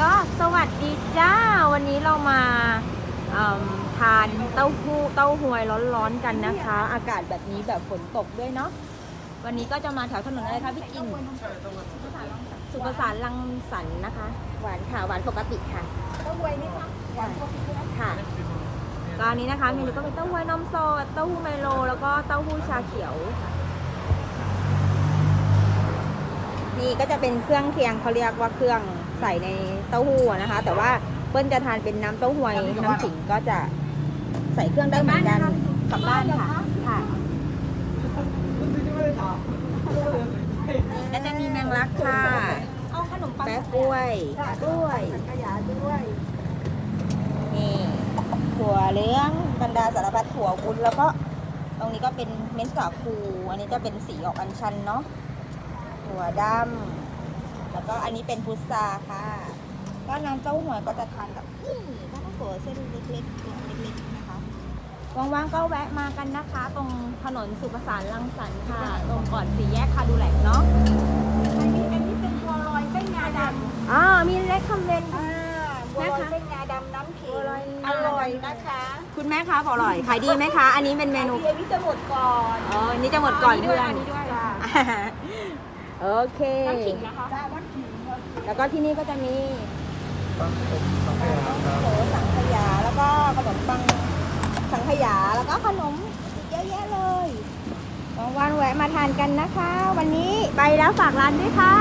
ก็สวัสดีจ้า วันนี้เรามาเอิ่มทานเต้าหู้เต้าหวยร้อนๆกันนะคะ อากาศแบบนี้แบบฝนตกด้วยเนาะวันนี้ก็จะมาแถวถนนอะไรคะพี่กินสุภาษานลังสรรค์นะคะ หวานค่ะหวานปกติค่ะเต้าหวยไหมคะหวานพวกนี้นะค่ะตอนนี้นะคะเมนูก็เป็นเต้าหวยนมสดเต้าหู้ไมโล แล้วก็เต้าหู้ชาเขียว นี่ก็จะเป็นเครื่องเคียงเขาเรียกว่าเครื่อง ใส่ในเต้าหู้อะนะคะ แต่ว่าเปิ้ลจะทานเป็นน้ำเต้าหวยน้ำขิงก็จะใส่เครื่องได้เหมือนกันกลับบ้านค่ะค่ะก็จะมีแมงลักค่ะเอาขนมปังแป๊ะกล้วยกล้วยขยะด้วยนี่ถั่วเหลืองบรรดาสารพัดถั่ววุ้นแล้วก็ตรงนี้ก็เป็นเม็ดสาคู อันนี้จะเป็นสีออกอัญชันเนาะถั่วดำแล้ว ก็อันนี้เป็นพุทราค่ะ ก็น้ำเต้าหวยก็จะทานกับนี่ข้าวโพดเส้นเล็กๆเล็กๆนะคะว่างๆก็แวะมากันนะคะ ตรงถนนสุภาษานรังสรรค์ค่ะ ตรงก่อนสี่แยกคาดูแลกเนาะอันนี้อันนี้เป็นบัวลอยเส้นงาดำอ๋อมีเล็กคอมเมนต์อ่าบัวลอยเส้นงาดำน้ำขิงบัวลอยอร่อยนะคะ คุณแม่คะบอกอร่อยขายดีไหมคะ อันนี้เป็นเมนูเดี๋ยวนี้จะหมดก่อนอ๋ออันนี้จะหมดก่อนเพื่อนอันนี้ด้วยจ้า โอเคน้ำขิงนะคะจ้าน้ำขิงแล้วก็ที่นี่ก็จะมีโถสังขยาแล้วก็ขนมปังสังขยาแล้วก็ขนมอีกเยอะแยะเลยวันๆแวะมาทานกันนะคะ วันนี้ไปแล้วฝากร้านด้วยค่ะ